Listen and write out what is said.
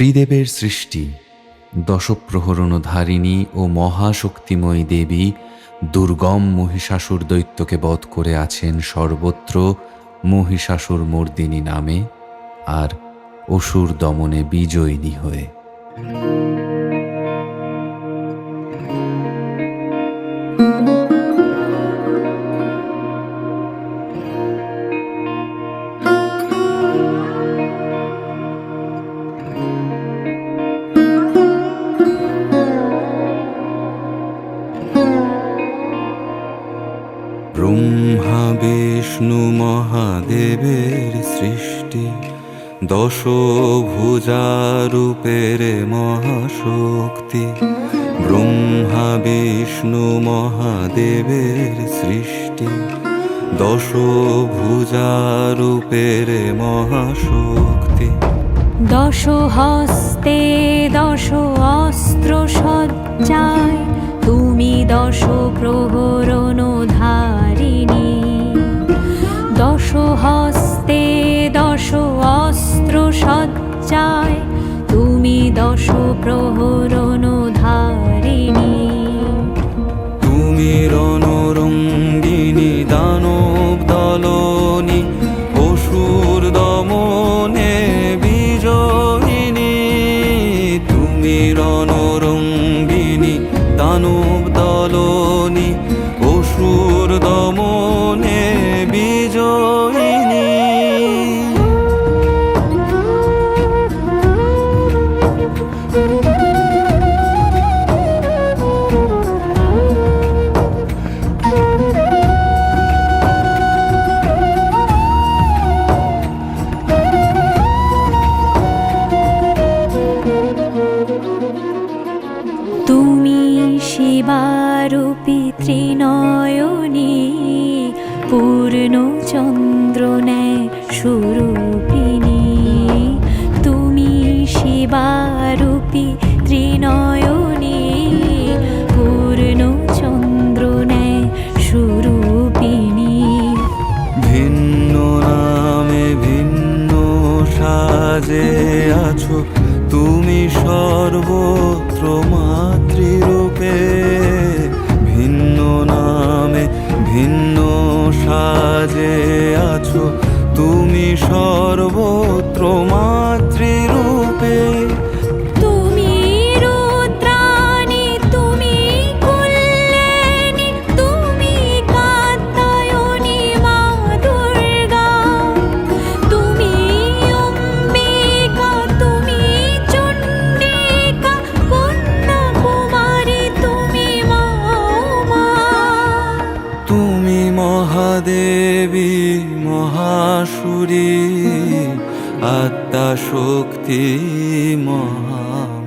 শ্রীদেবের সৃষ্টি, দশপ্রহরণধারিণী ও মহাশক্তিময়ী দেবী দুর্গম মহিষাসুর দৈত্যকে বধ করে আছেন সর্বত্র মহিষাসুর মর্দিনী নামে আর অসুর দমনে বিজয়িনী হয়ে। ব্রহ্মা, বিষ্ণু, মহাদেবের সৃষ্টি, দশভুজারূপের মহাশক্তি, ব্রহ্মা, বিষ্ণু, মহাদেবের সৃষ্টি, দশভুজারূপের মহাশক্তি। দশ হস্তে দশ অস্ত্র সজ্জায়, তুমি দশ প্রহরণ সজ্জায় তুমি দশ প্রহরণ ধারিণী তুমি রণরঙ্গিনী দানব দলনি অসুর দমনে বিজয়িনী। তুমি রণরঙ্গিনী দানব দলনি অসুর দমনে বিজয়িনী। শিবারূপী ত্রিনয়নী, পূর্ণ চন্দ্র ন্যায় সুরূপিণী। তুমি শিবারূপী ত্রিনয়নী, পূর্ণ চন্দ্র ন্যায় সুরূপিণী। ভিন্ন নামে ভিন্ন সাজে আছো, তুমি সর্বত্র মাতৃরূপে সর্বত্র মাতৃরূপে। তুমি রুদ্রাণী তুমি তুমি কাত্যায়নী মা দুর্গা। তুমি অম্বিকা তুমি চণ্ডিকা কন্যা কুমারী তুমি মা তুমি মহাদেবী। মহাসুরী আত্মা শক্তি মহা